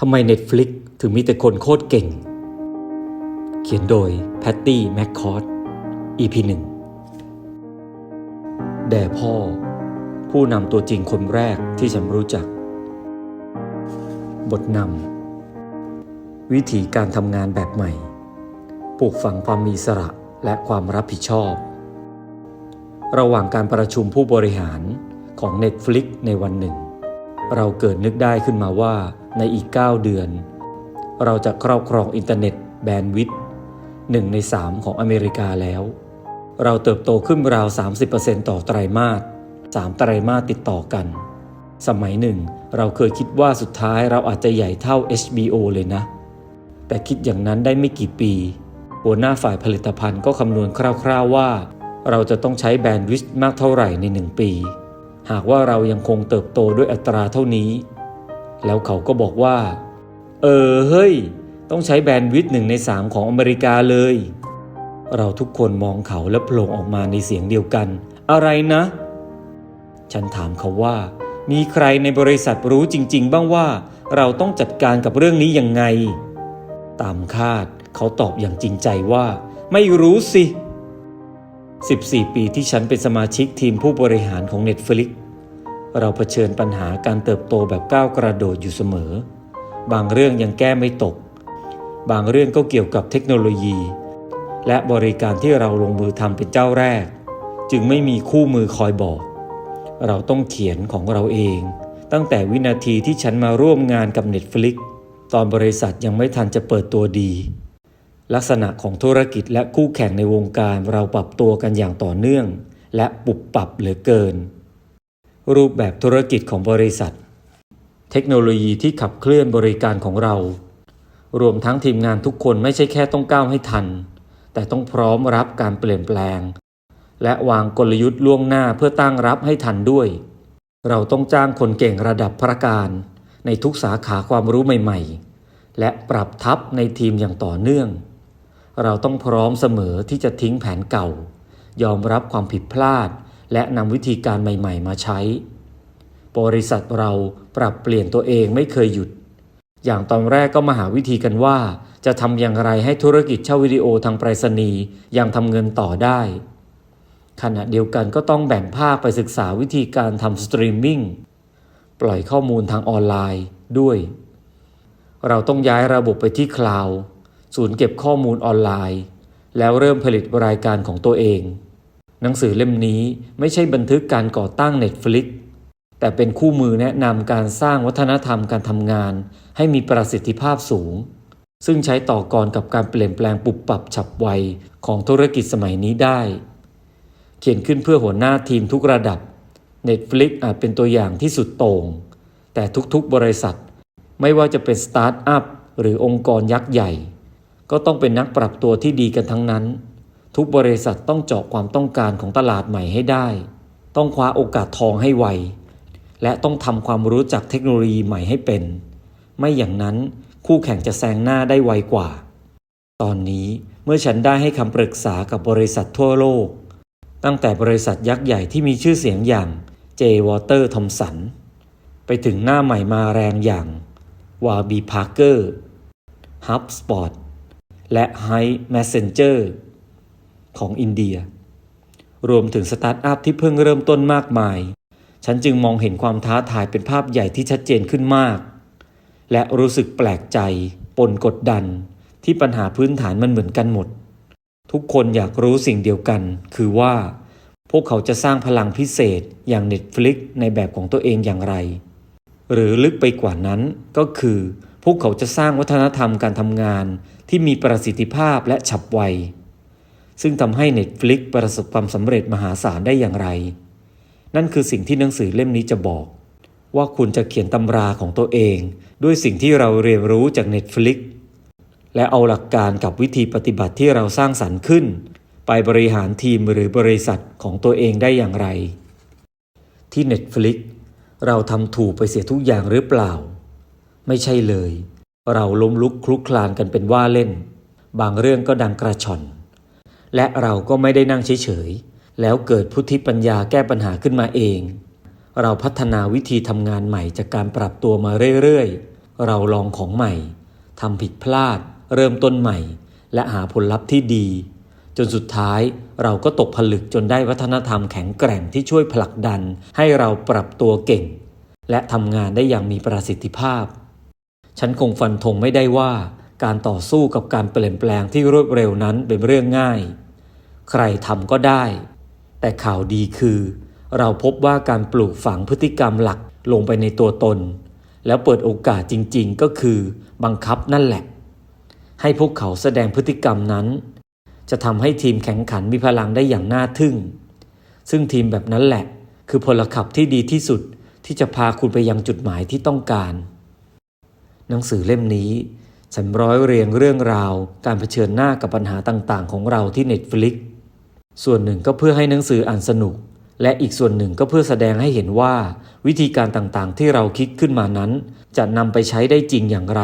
ทำไม Netflix ถึงมีแต่คนโคตรเก่ง เขียนโดยแพตตี้แมคคอร์ด EP 1แด่พ่อ ผู้นำตัวจริงคนแรกที่ฉันรู้จัก บทนำวิธีการทำงานแบบใหม่ ปลูกฝังความมีสระและความรับผิดชอบ ระหว่างการประชุมผู้บริหารของ Netflix ในวันหนึ่ง เราเกิดนึกได้ขึ้นมาว่า ในอีก 9 เดือน เราจะครอบครองอินเทอร์เน็ตแบนด์วิดต์หนึ่งใน 3 ของอเมริกาแล้ว เราเติบโตขึ้นราว 30%ต่อไตรมาส 3 ไตรมาสติดต่อกัน สมัยหนึ่ง เราเคยคิดว่าสุดท้ายเราอาจจะใหญ่เท่า HBO เลยนะ แต่คิดอย่างนั้นได้ไม่กี่ปี หัวหน้าฝ่ายผลิตภัณฑ์ก็คำนวณคร่าวๆว่า เราจะต้องใช้แบนด์วิดต์มากเท่าไหร่ในหนึ่งปี หากว่าเรายังคงเติบโตด้วยอัตราเท่านี้ แล้วเขาก็บอกว่า เออเฮ้ย ต้องใช้แบนด์วิดต์หนึ่งในสามของอเมริกาเลย เราทุกคนมองเขาและโผล่ออกมาในเสียงเดียวกัน อะไรนะ ฉันถามเขาว่า มีใครในบริษัทรู้จริง ๆ บ้างว่า เราต้องจัดการกับเรื่องนี้ยังไง ตามคาดเขาตอบอย่างจริงใจว่า ไม่รู้สิ 14 ปีที่ฉันเป็นสมาชิกทีมผู้บริหารของ Netflix เราเผชิญปัญหาการเติบโตแบบก้าวกระโดดอยู่เสมอ บางเรื่องยังแก้ไม่ตก บางเรื่องก็เกี่ยวกับเทคโนโลยี และบริการที่เราลงมือทำเป็นเจ้าแรก จึงไม่มีคู่มือคอยบอก เราต้องเขียนของเราเอง ตั้งแต่วินาทีที่ฉันมาร่วมงานกับ Netflix ตอนบริษัทยังไม่ทันจะเปิดตัวดี ลักษณะของธุรกิจและคู่แข่งในวงการเราปรับตัวกันอย่างต่อเนื่อง และปรับปรับเหลือเกิน รูปแบบธุรกิจของบริษัท เทคโนโลยีที่ขับเคลื่อนบริการของเรา รวมทั้งทีมงานทุกคนไม่ใช่แค่ต้องก้าวให้ทัน แต่ต้องพร้อมรับการเปลี่ยนแปลง และวางกลยุทธ์ล่วงหน้าเพื่อตั้งรับให้ทันด้วย เราต้องจ้างคนเก่งระดับพระการ ในทุกสาขาความรู้ใหม่ ๆ และปรับทัพในทีมอย่างต่อเนื่อง เราต้องพร้อมเสมอที่จะทิ้งแผนเก่า ยอมรับความผิดพลาด และนำวิธีการใหม่ ๆ มาใช้ บริษัทเราปรับเปลี่ยนตัวเองไม่เคยหยุด อย่างตอนแรกก็มาหาวิธีกันว่า จะทำอย่างไรให้ธุรกิจเช่าวิดีโอทางไปรษณีย์ยังทำเงินต่อได้ ขณะเดียวกันก็ต้องแบ่งภาคไปศึกษาวิธีการทำสตรีมมิ่งปล่อยข้อมูลทางออนไลน์ด้วย เราต้องย้ายระบบไปที่คลาวด์ศูนย์เก็บข้อมูลออนไลน์ แล้วเริ่มผลิตรายการของตัวเอง หนังสือเล่มนี้ไม่ใช่บันทึกการก่อตั้ง Netflix แต่เป็นคู่มือแนะนำการสร้างวัฒนธรรมการทำงาน ให้มีประสิทธิภาพสูง ซึ่งใช้ต่อกรกับการเปลี่ยนแปลงปุบปรับฉับไวของธุรกิจสมัยนี้ได้ เขียนขึ้นเพื่อหัวหน้าทีมทุกระดับ Netflix อาจเป็นตัวอย่างที่สุดโต่ง แต่ทุกๆบริษัท ไม่ว่าจะเป็นสตาร์ทอัพหรือองค์กรยักษ์ใหญ่ ก็ต้องเป็นนักปรับตัวที่ดีกันทั้งนั้น ทุกบริษัทต้องเจาะความต้องการของตลาดใหม่ให้ได้ ต้องคว้าโอกาสทองให้ไว และต้องทำความรู้จักเทคโนโลยีใหม่ให้เป็น ไม่อย่างนั้นคู่แข่งจะแซงหน้าได้ไวกว่า ตอนนี้เมื่อฉันได้ให้คำปรึกษากับบริษัททั่วโลก ตั้งแต่บริษัทยักษ์ใหญ่ที่มีชื่อเสียงอย่าง J. Water Thompson ไปถึงหน้าใหม่มาแรงอย่าง w a r b y Parker HubSpot และ High Messenger ของอินเดีย รวมถึงสตาร์ทอัพที่เพิ่งเริ่มต้นมากมาย ฉันจึงมองเห็นความท้าทายเป็นภาพใหญ่ที่ชัดเจนขึ้นมาก และรู้สึกแปลกใจปนกดดันที่ปัญหาพื้นฐานมันเหมือนกันหมด ทุกคนอยากรู้สิ่งเดียวกัน คือว่า พวกเขาจะสร้างพลังพิเศษอย่าง Netflix ในแบบของตัวเองอย่างไร หรือลึกไปกว่านั้นก็คือ พวกเขาจะสร้างวัฒนธรรมการทำงานที่มีประสิทธิภาพและฉับไว ซึ่งทำให้ Netflix ประสบความสำเร็จมหาศาลได้อย่างไร นั่นคือสิ่งที่หนังสือเล่มนี้จะบอก ว่าคุณจะเขียนตำราของตัวเอง ด้วยสิ่งที่เราเรียนรู้จาก Netflix และเอาหลักการกับวิธีปฏิบัติที่เราสร้างสรรค์ขึ้น ไปบริหารทีมหรือบริษัทของตัวเองได้อย่างไร ที่ Netflix เราทำถูกไปเสียทุกอย่างหรือเปล่า ไม่ใช่เลย เราล้มลุกคลุกคลานกันเป็นว่าเล่น บางเรื่องก็ดังกระชอน และเราก็ไม่ได้นั่งเฉยๆ แล้วเกิดพุทธิปัญญาแก้ปัญหาขึ้นมาเอง เราพัฒนาวิธีทำงานใหม่จากการปรับตัวมาเรื่อยเราลองของใหม่ทำผิดพลาด เริ่มต้นใหม่ และหาผลลัพธ์ที่ดี จนสุดท้ายเราก็ตกผลึกจนได้วัฒนธรรมแข็งแกร่งที่ช่วยผลักดัน ให้เราปรับตัวเก่ง และทำงานได้อย่างมีประสิทธิภาพ ฉันคงฟันธงไม่ได้ว่า การต่อสู้กับการเปลี่ยนแปลงที่รวดเร็วนั้นเป็นเรื่องง่าย ใครทำก็ได้ แต่ข่าวดีคือ เราพบว่าการปลูกฝังพฤติกรรมหลักลงไปในตัวตน แล้วเปิดโอกาสจริงๆ ก็คือบังคับนั่นแหละ ให้พวกเขาแสดงพฤติกรรมนั้น จะทำให้ทีมแข่งขันมีพลังได้อย่างน่าทึ่ง ซึ่งทีมแบบนั้นแหละ คือพลขับที่ดีที่สุดที่จะพาคุณไปยังจุดหมายที่ต้องการ หนังสือเล่มนี้ ฉันร้อยเรียงเรื่องราวการเผชิญหน้ากับปัญหาต่างๆ ของเราที่ Netflix ส่วนหนึ่งก็เพื่อให้หนังสืออ่านสนุก และอีกส่วนหนึ่งก็เพื่อแสดงให้เห็นว่า วิธีการต่างๆ ที่เราคิดขึ้นมานั้น จะนำไปใช้ได้จริงอย่างไร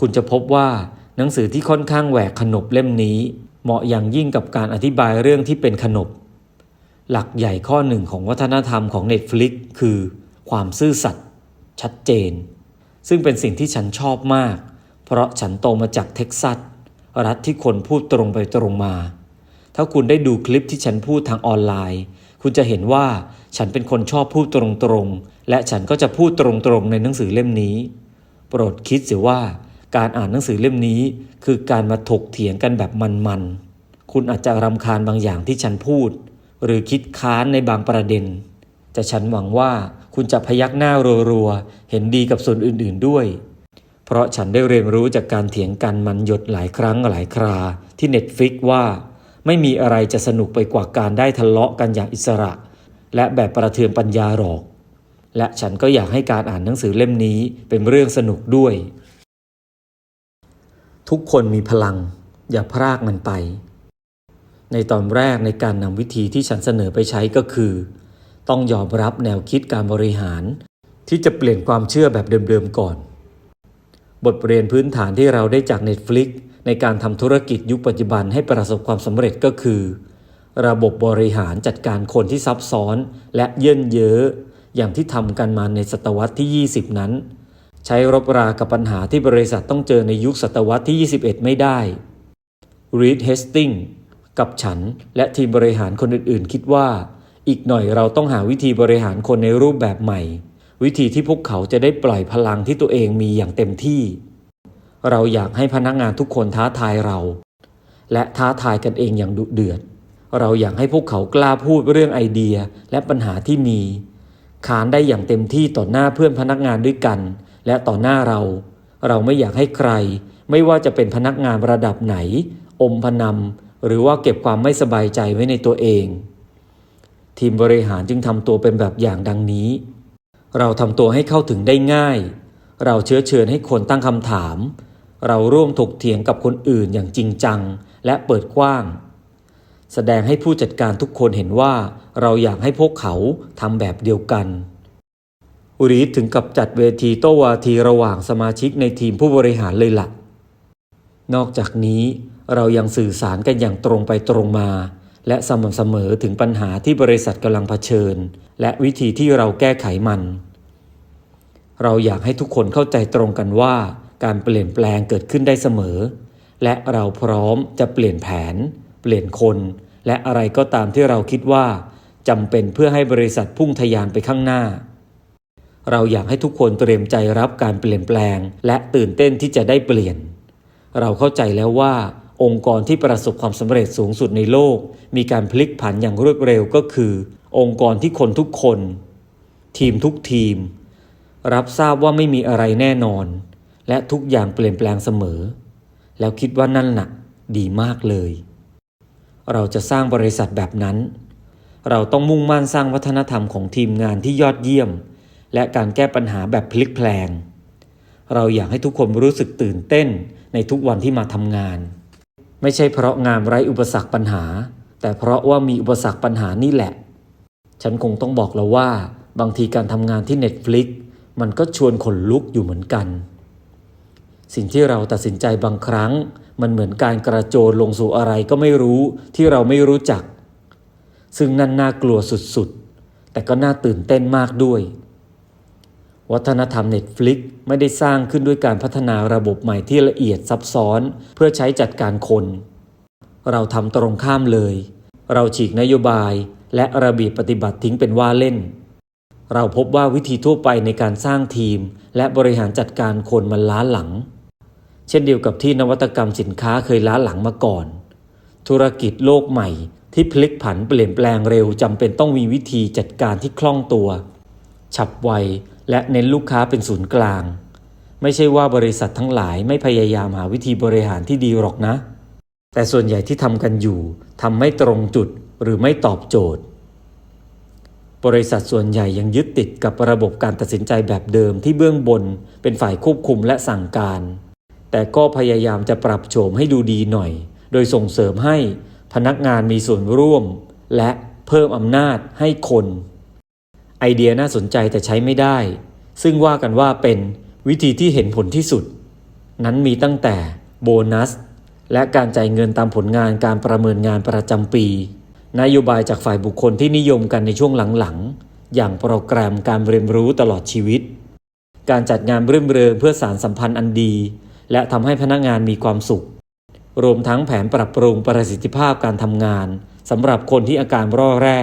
คุณจะพบว่าหนังสือที่ค่อนข้างแหวกขนบเล่มนี้ เหมาะอย่างยิ่งกับการอธิบายเรื่องที่เป็นขนบ หลักใหญ่ข้อหนึ่งของวัฒนธรรมของ Netflix คือ ความซื่อสัตย์ชัดเจน ซึ่งเป็นสิ่งที่ฉันชอบมาก เพราะฉันโตมาจากเท็กซัส รัฐที่คนพูดตรงไปตรงมา ถ้าคุณได้ดูคลิปที่ฉันพูดทางออนไลน์ คุณจะเห็นว่าฉันเป็นคนชอบพูดตรงๆ และฉันก็จะพูดตรงๆในหนังสือเล่มนี้ โปรดคิดเสียว่าการอ่านหนังสือเล่มนี้ คือการมาถกเถียงกันแบบมันๆ คุณอาจจะรำคาญบางอย่างที่ฉันพูด หรือคิดค้านในบางประเด็น แต่ฉันหวังว่า คุณจะพยักหน้ารัวๆ เห็นดีกับส่วนอื่นๆด้วย เพราะฉันได้เรียนรู้จากการเถียงกันมันหยดหลายครั้งหลายคราที่เน็ตฟิกว่า ไม่มีอะไรจะสนุกไปกว่าการได้ทะเลาะกันอย่างอิสระ และแบบประเทืองปัญญาหรอก และฉันก็อยากให้การอ่านหนังสือเล่มนี้เป็นเรื่องสนุกด้วย ทุกคนมีพลัง อย่าพรากมันไป ในตอนแรกในการนำวิธีที่ฉันเสนอไปใช้ก็คือ ต้องยอมรับแนวคิดการบริหาร ที่จะเปลี่ยนความเชื่อแบบเดิมๆก่อน บทเรียนพื้นฐานที่เราได้จาก Netflix ในการทำธุรกิจยุคปัจจุบันให้ประสบความสำเร็จก็คือ ระบบบริหารจัดการคนที่ซับซ้อน และเยินเย้ออย่างที่ทำกันมาในศตวรรษที่ 20 นั้น ใช้รบรากับปัญหาที่บริษัทต้องเจอในยุคศตวรรษที่ 21 ไม่ได้รีดเฮสติงกับฉันและทีมบริหารคนอื่นๆ คิดว่า อีกหน่อยเราต้องหาวิธีบริหารคนในรูปแบบใหม่ วิธีที่พวกเขาจะได้ปล่อยพลังที่ตัวเองมีอย่างเต็มที่ เราอยากให้พนักงานทุกคนท้าทายเรา และท้าทายกันเองอย่างดุเดือด เราอยากให้พวกเขากล้าพูดเรื่องไอเดียและปัญหาที่มีขานได้อย่างเต็มที่ต่อหน้าเพื่อนพนักงานด้วยกัน และต่อหน้าเรา เราไม่อยากให้ใคร ไม่ว่าจะเป็นพนักงานระดับไหน อมพนำหรือว่าเก็บความไม่สบายใจไว้ในตัวเอง ทีมบริหารจึงทำตัวเป็นแบบอย่างดังนี้ เราทำตัวให้เข้าถึงได้ง่าย เราเชื้อเชิญให้คนตั้งคำถาม เราร่วมถกเถียงกับคนอื่นอย่างจริงจังและเปิดกว้าง แสดงให้ผู้จัดการทุกคนเห็นว่าเราอยากให้พวกเขาทำแบบเดียวกันอุริถึงกับจัดเวทีโต้วาทีระหว่างสมาชิกในทีมผู้บริหารเลยละ่ะ นอกจากนี้เรายังสื่อสารกันอย่างตรงไปตรงมา และสม่ำเสมอถึงปัญหาที่บริษัทกำลังเผชิญ และวิธีที่เราแก้ไขมัน เราอยากให้ทุกคนเข้าใจตรงกันว่า การเปลี่ยนแปลงเกิดขึ้นได้เสมอ และเราพร้อมจะเปลี่ยนแผน เปลี่ยนคน และอะไรก็ตามที่เราคิดว่าจำเป็นเพื่อให้บริษัทพุ่งทะยานไปข้างหน้า เราอยากให้ทุกคนเตรียมใจรับการเปลี่ยนแปลง และตื่นเต้นที่จะได้เปลี่ยน เราเข้าใจแล้วว่า องค์กรที่ประสบความสำเร็จสูงสุดในโลก มีการพลิกผันอย่างรวดเร็วก็คือ องค์กรที่คนทุกคน ทีมทุกทีม รับทราบว่าไม่มีอะไรแน่นอน และทุกอย่างเปลี่ยนแปลงเสมอ แล้วคิดว่านั่นน่ะดีมากเลย เราจะสร้างบริษัทแบบนั้น เราต้องมุ่งมั่นสร้างวัฒนธรรมของทีมงานที่ยอดเยี่ยม และการแก้ปัญหาแบบพลิกแพลง เราอยากให้ทุกคนรู้สึกตื่นเต้นในทุกวันที่มาทำงาน ไม่ใช่เพราะงานไร้อุปสรรคปัญหา แต่เพราะว่ามีอุปสรรคปัญหานี่แหละ ฉันคงต้องบอกแล้วว่า บางทีการทำงานที่ Netflix มันก็ชวนขนลุกอยู่เหมือนกัน สิ่งที่เราตัดสินใจบางครั้ง มันเหมือนการกระโจนลงสู่อะไรก็ไม่รู้ที่เราไม่รู้จัก ซึ่งนั่นน่ากลัวสุดๆ แต่ก็น่าตื่นเต้นมากด้วย วัฒนธรรม Netflix ไม่ได้สร้างขึ้นด้วยการพัฒนาระบบใหม่ที่ละเอียดซับซ้อน เพื่อใช้จัดการคน เราทำตรงข้ามเลย เราฉีกนโยบาย และระเบียบปฏิบัติทิ้งเป็นว่าเล่น เราพบว่าวิธีทั่วไปในการสร้างทีม และบริหารจัดการคนมันล้าหลัง เช่นเดียวกับที่นวัตกรรมสินค้าเคยล้าหลังมาก่อน ธุรกิจโลกใหม่ที่พลิกผันเปลี่ยนแปลงเร็วจำเป็นต้องมีวิธีจัดการที่คล่องตัว ฉับไว และเน้นลูกค้าเป็นศูนย์กลาง ไม่ใช่ว่าบริษัททั้งหลายไม่พยายามหาวิธีบริหารที่ดีหรอกนะ แต่ส่วนใหญ่ที่ทำกันอยู่ทำไม่ตรงจุดหรือไม่ตอบโจทย์ บริษัทส่วนใหญ่ยังยึดติดกับระบบการตัดสินใจแบบเดิมที่เบื้องบนเป็นฝ่ายควบคุมและสั่งการ แต่ก็พยายามจะปรับโฉมให้ดูดีหน่อย โดยส่งเสริมให้พนักงานมีส่วนร่วม และเพิ่มอำนาจให้คน ไอเดียน่าสนใจแต่ใช้ไม่ได้ ซึ่งว่ากันว่าเป็นวิธีที่เห็นผลที่สุด นั้นมีตั้งแต่โบนัส และการจ่ายเงินตามผลงานการประเมินงานประจำปี นโยบายจากฝ่ายบุคคลที่นิยมกันในช่วงหลังๆ อย่างโปรแกรมการเรียนรู้ตลอดชีวิต การจัดงานรื่นเริงเพื่อสารสัมพันธ์อันดี และทำให้พนักงานมีความสุข รวมทั้งแผนปรับปรุงประสิทธิภาพการทำงานสำหรับคนที่อาการร่อแร่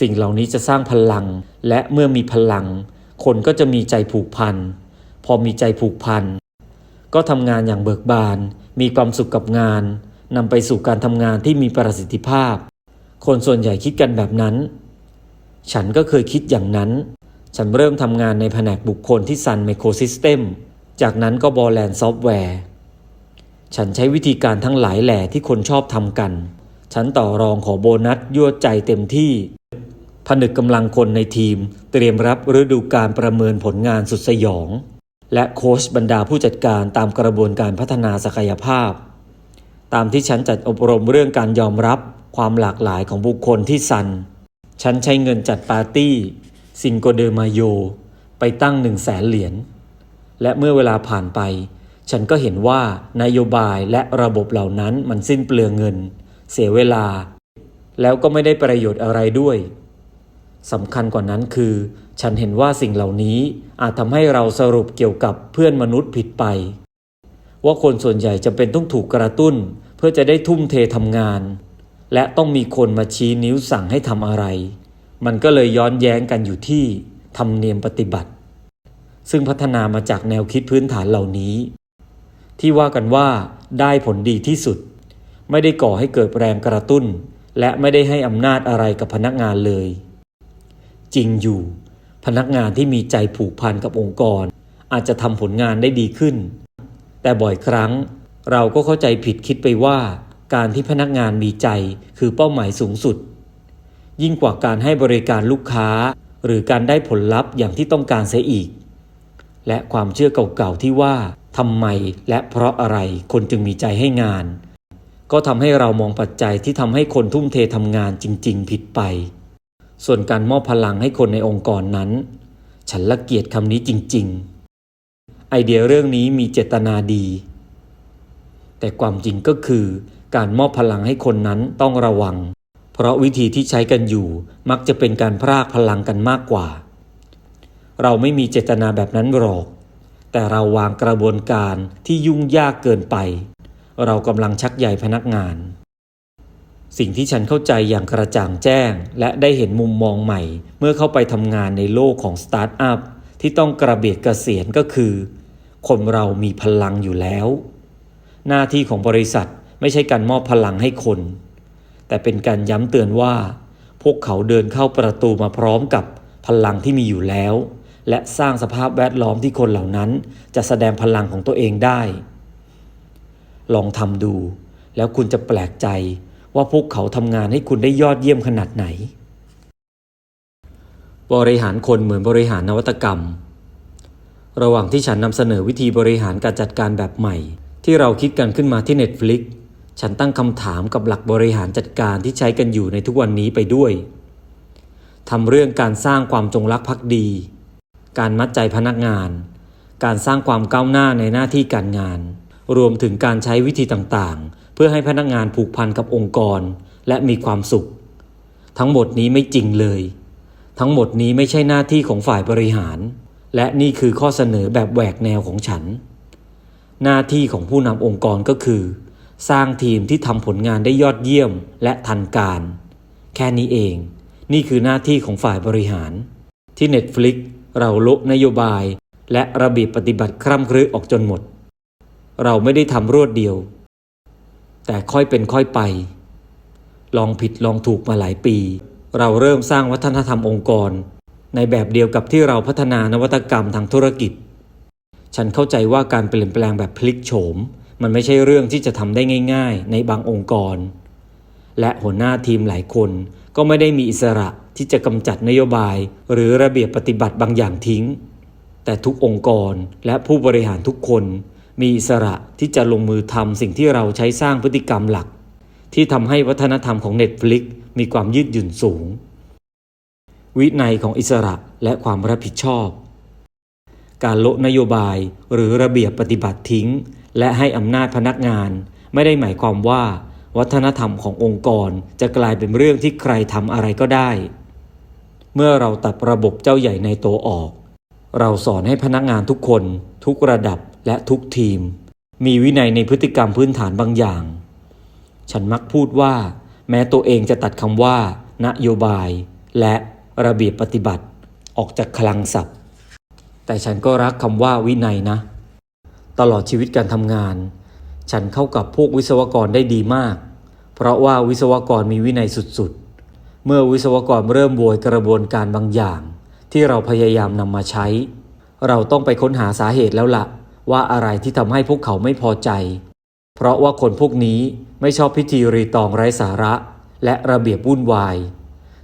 สิ่งเหล่านี้จะสร้างพลัง และเมื่อมีพลัง คนก็จะมีใจผูกพัน พอมีใจผูกพัน ก็ทำงานอย่างเบิกบาน มีความสุขกับงานนำไปสู่การทำงานที่มีประสิทธิภาพ คนส่วนใหญ่คิดกันแบบนั้น ฉันก็เคยคิดอย่างนั้น ฉันเริ่มทำงานในแผนกบุคคลที่ Sun Microsystem จากนั้นก็บอแลนด์ซอฟต์แวร์ ฉันใช้วิธีการทั้งหลายแหล่ที่คนชอบทำกัน ฉันต่อรองขอโบนัสยั่วใจเต็มที่ ผนึกกำลังคนในทีม เตรียมรับฤดูการประเมินผลงานสุดสยอง และโค้ชบรรดาผู้จัดการตามกระบวนการพัฒนาศักยภาพ ตามที่ฉันจัดอบรมเรื่องการยอมรับความหลากหลายของบุคคลที่ซัน ฉันใช้เงินจัดปาร์ตี้ ซิงโกเดอร์มาโย ไปตั้งหนึ่งแสนเหรียญ และเมื่อเวลาผ่านไป ฉันก็เห็นว่านโยบายและระบบเหล่านั้นมันสิ้นเปลืองเงิน เสียเวลา แล้วก็ไม่ได้ประโยชน์อะไรด้วย สำคัญกว่านั้นคือ ฉันเห็นว่าสิ่งเหล่านี้อาจทำให้เราสรุปเกี่ยวกับเพื่อนมนุษย์ผิดไป ว่าคนส่วนใหญ่จำเป็นต้องถูกกระตุ้น เพื่อจะได้ทุ่มเททำงาน และต้องมีคนมาชี้นิ้วสั่งให้ทำอะไร มันก็เลยย้อนแย้งกันอยู่ที่ธรรมเนียมปฏิบัติ ซึ่งพัฒนามาจากแนวคิดพื้นฐานเหล่านี้ ที่ว่ากันว่าได้ผลดีที่สุด ไม่ได้ก่อให้เกิดแรงกระตุ้น และไม่ได้ให้อำนาจอะไรกับพนักงานเลย จริงอยู่ พนักงานที่มีใจผูกพันกับองค์กร อาจจะทำผลงานได้ดีขึ้น แต่บ่อยครั้งเราก็เข้าใจผิดคิดไปว่า การที่พนักงานมีใจคือเป้าหมายสูงสุด ยิ่งกว่าการให้บริการลูกค้า หรือการได้ผลลัพธ์อย่างที่ต้องการเสียอีก และความเชื่อเก่าๆที่ว่าทำไมและเพราะอะไรคนจึงมีใจให้งาน ก็ทำให้เรามองปัจจัยที่ทำให้คนทุ่มเททำงานจริง ๆ ผิดไป ส่วนการมอบพลังให้คนในองค์กรนั้น ฉันละเกียดคำนี้จริง ๆ ไอเดียเรื่องนี้มีเจตนาดี แต่ความจริงก็คือการมอบพลังให้คนนั้นต้องระวัง เพราะวิธีที่ใช้กันอยู่มักจะเป็นการพรากพลังกันมากกว่า เราไม่มีเจตนาแบบนั้นหรอก แต่เราวางกระบวนการที่ยุ่งยากเกินไป เรากำลังชักใยพนักงาน สิ่งที่ฉันเข้าใจอย่างกระจ่างแจ้ง และได้เห็นมุมมองใหม่ เมื่อเข้าไปทำงานในโลกของสตาร์ทอัพที่ต้องกระเบียดกระเกษียณก็คือ คนเรามีพลังอยู่แล้ว หน้าที่ของบริษัทไม่ใช่การมอบพลังให้คน แต่เป็นการย้ำเตือนว่า พวกเขาเดินเข้าประตูมาพร้อมกับพลังที่มีอยู่แล้ว และสร้างสภาพแวดล้อมที่คนเหล่านั้น จะแสดงพลังของตัวเองได้ ลองทำดู แล้วคุณจะแปลกใจ ว่าพวกเขาทำงานให้คุณได้ยอดเยี่ยมขนาดไหน บริหารคนเหมือนบริหารนวัตกรรม ระหว่างที่ฉันนำเสนอวิธีบริหารการจัดการแบบใหม่ ที่เราคิดกันขึ้นมาที่ Netflix ฉันตั้งคำถามกับหลักบริหารจัดการที่ใช้กันอยู่ในทุกวันนี้ไปด้วยทำเรื่องการสร้างความจงรักภักดี การมัดใจพนักงาน การสร้างความก้าวหน้าในหน้าที่การงาน รวมถึงการใช้วิธีต่างๆ เพื่อให้พนักงานผูกพันกับองค์กรและมีความสุข ทั้งหมดนี้ไม่จริงเลย ทั้งหมดนี้ไม่ใช่หน้าที่ของฝ่ายบริหาร และนี่คือข้อเสนอแบบแหวกแนวของฉัน หน้าที่ของผู้นำองค์กรก็คือ สร้างทีมที่ทำผลงานได้ยอดเยี่ยมและทันการ แค่นี้เอง นี่คือหน้าที่ของฝ่ายบริหาร ที่ Netflix เราละนโยบาย และระเบียบปฏิบัติคร่ำครึออกจนหมด เราไม่ได้ทำรวดเดียว แต่ค่อยเป็นค่อยไป ลองผิดลองถูกมาหลายปี เราเริ่มสร้างวัฒนธรรมองค์กร ในแบบเดียวกับที่เราพัฒนานวัตกรรมทางธุรกิจ ฉันเข้าใจว่าการเปลี่ยนแปลงแบบพลิกโฉม มันไม่ใช่เรื่องที่จะทำได้ง่าย ๆ ในบางองค์กร และหัวหน้าทีมหลายคนก็ไม่ได้มีอิสระที่จะกำจัดนโยบาย หรือระเบียบปฏิบัติบางอย่างทิ้ง แต่ทุกองค์กรและผู้บริหารทุกคน มีอิสระที่จะลงมือทำสิ่งที่เราใช้สร้างพฤติกรรมหลัก ที่ทำให้วัฒนธรรมของ Netflix มีความยืดหยุ่นสูง วินัยของอิสระและความรับผิดชอบ การละนโยบายหรือระเบียบปฏิบัติทิ้ง และให้อำนาจพนักงาน ไม่ได้หมายความว่า วัฒนธรรมขององค์กรจะกลายเป็นเรื่องที่ใครทำอะไรก็ได้ เมื่อเราตัดระบบเจ้าใหญ่ในโตวออก เราสอนให้พนักงานทุกคนทุกระดับ และทุกทีม มีวินัยในพฤติกรรมพื้นฐานบางอย่าง ฉันมักพูดว่า แม้ตัวเองจะตัดคำว่า นโยบาย และระเบียบปฏิบัติ ออกจากคลังศัพท์ แต่ฉันก็รักคำว่าวินัยนะ ตลอดชีวิตการทำงาน ฉันเข้ากับพวกวิศวกรได้ดีมาก เพราะว่าวิศวกรมีวินัยสุดๆ เมื่อวิศวกรเริ่มโวยกระบวนการบางอย่าง ที่เราพยายามนำมาใช้ เราต้องไปค้นหาสาเหตุแล้วละ่ะ ว่าอะไรที่ทำให้พวกเขาไม่พอใจ เพราะว่าคนพวกนี้ไม่ชอบพิธีรีตองไร้สาระ และระเบียบวุ่นวาย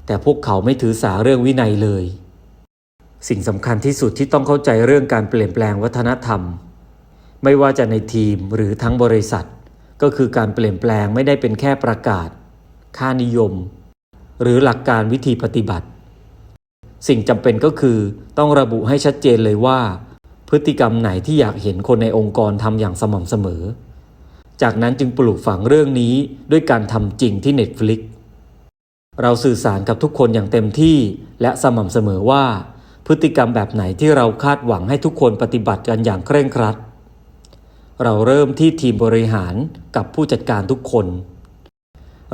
แต่พวกเขาไม่ถือสาเรื่องวินัยเลย สิ่งสำคัญที่สุดที่ต้องเข้าใจเรื่องการเปลี่ยนแปลงวัฒนธรรม ไม่ว่าจะในทีมหรือทั้งบริษัท ก็คือการเปลี่ยนแปลงไม่ได้เป็นแค่ประกาศ ค่านิยม หรือหลักการวิธีปฏิบัติ สิ่งจำเป็นก็คือต้องระบุให้ชัดเจนเลยว่า พฤติกรรมไหนที่อยากเห็นคนในองค์กรทำอย่างสม่ำเสมอ จากนั้นจึงปลูกฝังเรื่องนี้ด้วยการทำจริงที่ Netflix เราสื่อสารกับทุกคนอย่างเต็มที่และสม่ำเสมอว่า พฤติกรรมแบบไหนที่เราคาดหวังให้ทุกคนปฏิบัติกันอย่างเคร่งครัด เราเริ่มที่ทีมบริหารกับผู้จัดการทุกคน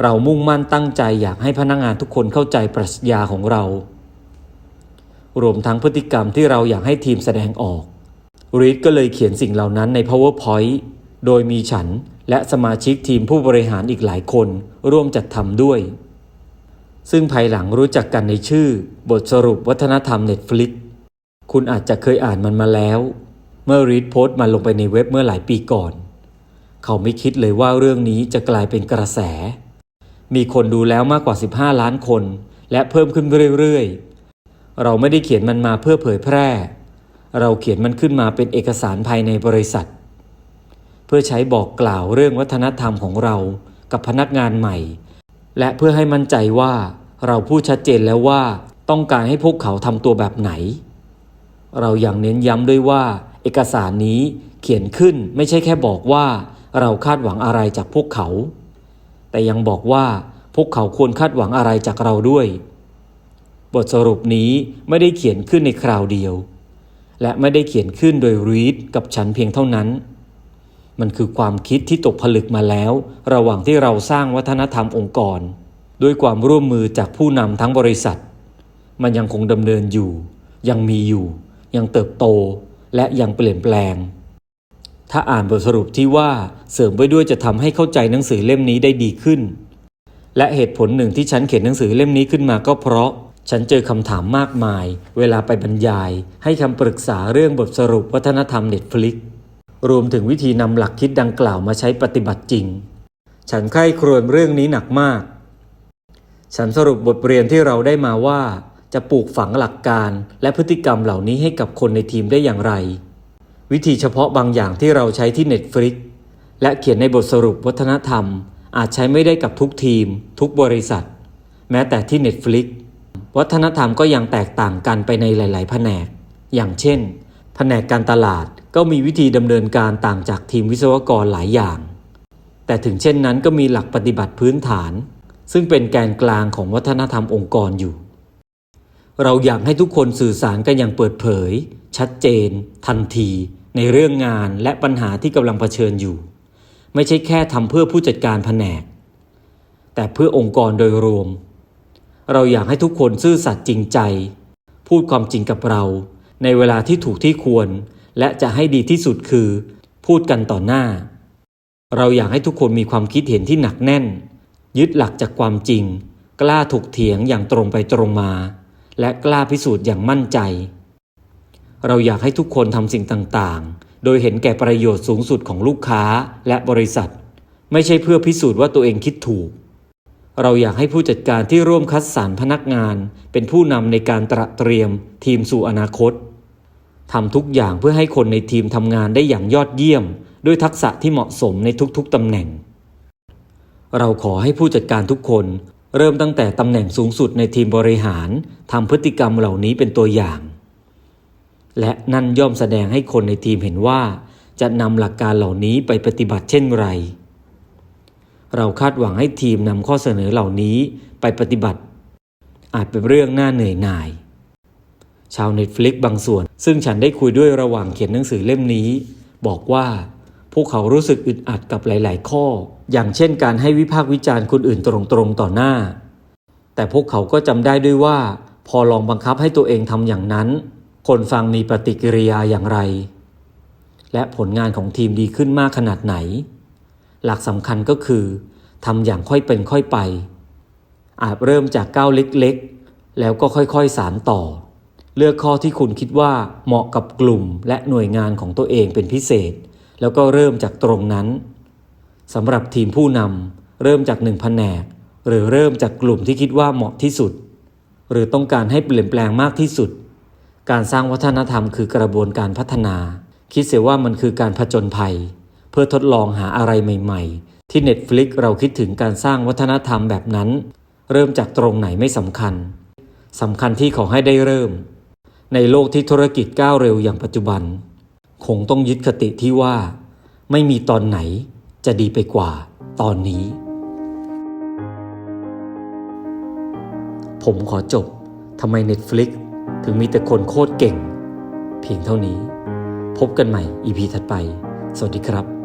เรามุ่งมั่นตั้งใจอยากให้พนักงานทุกคนเข้าใจปรัชญาของเรา รวมทั้งพฤติกรรมที่เราอยากให้ทีมแสดงออก รีดก็เลยเขียนสิ่งเหล่านั้นใน PowerPoint โดยมีฉันและสมาชิกทีมผู้บริหารอีกหลายคนร่วมจัดทำด้วย ซึ่งภายหลังรู้จักกันในชื่อบทสรุปวัฒนธรรม Netflix คุณอาจจะเคยอ่านมันมาแล้ว เมื่อรีดโพสต์มันลงไปในเว็บเมื่อหลายปีก่อน เขาไม่คิดเลยว่าเรื่องนี้จะกลายเป็นกระแส มีคนดูแล้วมากกว่า 15 ล้านคน และเพิ่มขึ้นเรื่อยๆ เราไม่ได้เขียนมันมาเพื่อเผยแพร่ เราเขียนมันขึ้นมาเป็นเอกสารภายในบริษัท เพื่อใช้บอกกล่าวเรื่องวัฒนธรรมของเรากับพนักงานใหม่ และเพื่อให้มั่นใจว่าเราพูดชัดเจนแล้วว่าต้องการให้พวกเขาทำตัวแบบไหน เราอยัางเน้นย้ำด้วยว่า เอกสารนี้เขียนขึ้นไม่ใช่แค่บอกว่า เราคาดหวังอะไรจากพวกเขา แต่ยังบอกว่าพวกเขาควรคาดหวังอะไรจากเราด้วย บทสรุปนี้ไม่ได้เขียนขึ้นในคราวเดียว และไม่ได้เขียนขึ้นโดยรีดกับฉันเพียงเท่านั้น มันคือความคิดที่ตกผลึกมาแล้ว ระหว่างที่เราสร้างวัฒนธรรมองค์กร ด้วยความร่วมมือจากผู้นำทั้งบริษัท มันยังคงดำเนินอยู่ ยังมีอยู่ ยังเติบโต และยังเปลี่ยนแปลง ถ้าอ่านบทสรุปที่ว่าเสริมไว้ด้วยจะทำให้เข้าใจหนังสือเล่มนี้ได้ดีขึ้น และเหตุผลหนึ่งที่ฉันเขียนหนังสือเล่มนี้ขึ้นมาก็เพราะ ฉันเจอคำถามมากมาย เวลาไปบรรยาย ให้คำปรึกษาเรื่องบทสรุปวัฒนธรรม Netflix รวมถึงวิธีนำหลักคิดดังกล่าวมาใช้ปฏิบัติจริง ฉันใคร่ครวญเรื่องนี้หนักมาก ฉันสรุปบทเรียนที่เราได้มาว่า จะปลูกฝังหลักการและพฤติกรรมเหล่านี้ให้กับคนในทีมได้อย่างไร วิธีเฉพาะบางอย่างที่เราใช้ที่ Netflix และเขียนในบทสรุปวัฒนธรรม อาจใช้ไม่ได้กับทุกทีม ทุกบริษัท แม้แต่ที่ Netflix วัฒนธรรมก็ยังแตกต่างกันไปในหลาย ๆ แผนก อย่างเช่น แผนกการตลาดก็มีวิธีดำเนินการต่างจากทีมวิศวกรหลายอย่าง แต่ถึงเช่นนั้นก็มีหลักปฏิบัติพื้นฐาน ซึ่งเป็นแกนกลางของวัฒนธรรมองค์กรอยู่ เราอยากให้ทุกคนสื่อสารกันอย่างเปิดเผย ชัดเจน ทันที ในเรื่องงานและปัญหาที่กำลังเผชิญอยู่ ไม่ใช่แค่ทำเพื่อผู้จัดการแผนก แต่เพื่อองค์กรโดยรวม เราอยากให้ทุกคนซื่อสัตย์จริงใจ พูดความจริงกับเรา ในเวลาที่ถูกที่ควร และจะให้ดีที่สุดคือ พูดกันต่อหน้า เราอยากให้ทุกคนมีความคิดเห็นที่หนักแน่น ยึดหลักจากความจริง กล้าถกเถียงอย่างตรงไปตรงมา และกล้าพิสูจน์อย่างมั่นใจ เราอยากให้ทุกคนทำสิ่งต่างๆ โดยเห็นแก่ประโยชน์สูงสุดของลูกค้าและบริษัท ไม่ใช่เพื่อพิสูจน์ว่าตัวเองคิดถูก เราอยากให้ผู้จัดการที่ร่วมคัดสรรพนักงาน เป็นผู้นำในการตระเตรียมทีมสู่อนาคตทำทุกอย่างเพื่อให้คนในทีมทำงานได้อย่างยอดเยี่ยม ด้วยทักษะที่เหมาะสมในทุกๆตำแหน่ง เราขอให้ผู้จัดการทุกคน เริ่มตั้งแต่ตำแหน่งสูงสุดในทีมบริหารทำพฤติกรรมเหล่านี้เป็นตัวอย่าง และนั่นย่อมแสดงให้คนในทีมเห็นว่า จะนำหลักการเหล่านี้ไปปฏิบัติเช่นไร เราคาดหวังให้ทีมนำข้อเสนอเหล่านี้ไปปฏิบัติ อาจเป็นเรื่องน่าเหนื่อยหน่าย ชาว Netflix บางส่วน ซึ่งฉันได้คุยด้วยระหว่างเขียนหนังสือเล่มนี้ บอกว่า พวกเขารู้สึกอึดอัดกับหลาย ๆ ข้อ อย่างเช่นการให้วิพากษ์วิจารณ์คนอื่นตรง ๆ ต่อหน้า แต่พวกเขาก็จำได้ด้วยว่า พอลองบังคับให้ตัวเองทำอย่างนั้น คนฟังมีปฏิกิริยาอย่างไร และผลงานของทีมดีขึ้นมากขนาดไหน หลักสำคัญก็คือทำอย่างค่อยเป็นค่อยไป อาจเริ่มจากก้าวเล็กๆ แล้วก็ค่อยๆสารต่อ เลือกข้อที่คุณคิดว่าเหมาะกับกลุ่มและหน่วยงานของตัวเองเป็นพิเศษ แล้วก็เริ่มจากตรงนั้นสำหรับทีมผู้นำเริ่มจากหนึ่งแผนก หรือเริ่มจากกลุ่มที่คิดว่าเหมาะที่สุด หรือต้องการให้เปลี่ยนแปลงมากที่สุด การสร้างวัฒนธรรมคือกระบวนการพัฒนา คิดเสียว่ามันคือการผจญภัย เพื่อทดลองหาอะไรใหม่ๆ ที่ Netflix เราคิดถึงการสร้างวัฒนธรรมแบบนั้น เริ่มจากตรงไหนไม่สำคัญสำคัญที่ขอให้ได้เริ่ม ในโลกที่ธุรกิจก้าวเร็วอย่างปัจจุบัน คงต้องยึดคติที่ว่า ไม่มีตอนไหนจะดีไปกว่าตอนนี้ ผมขอจบทำไม Netflix ถึงมีแต่คนโคตรเก่ง เพียงเท่านี้ พบกันใหม่ EP ถัดไป สวัสดีครับ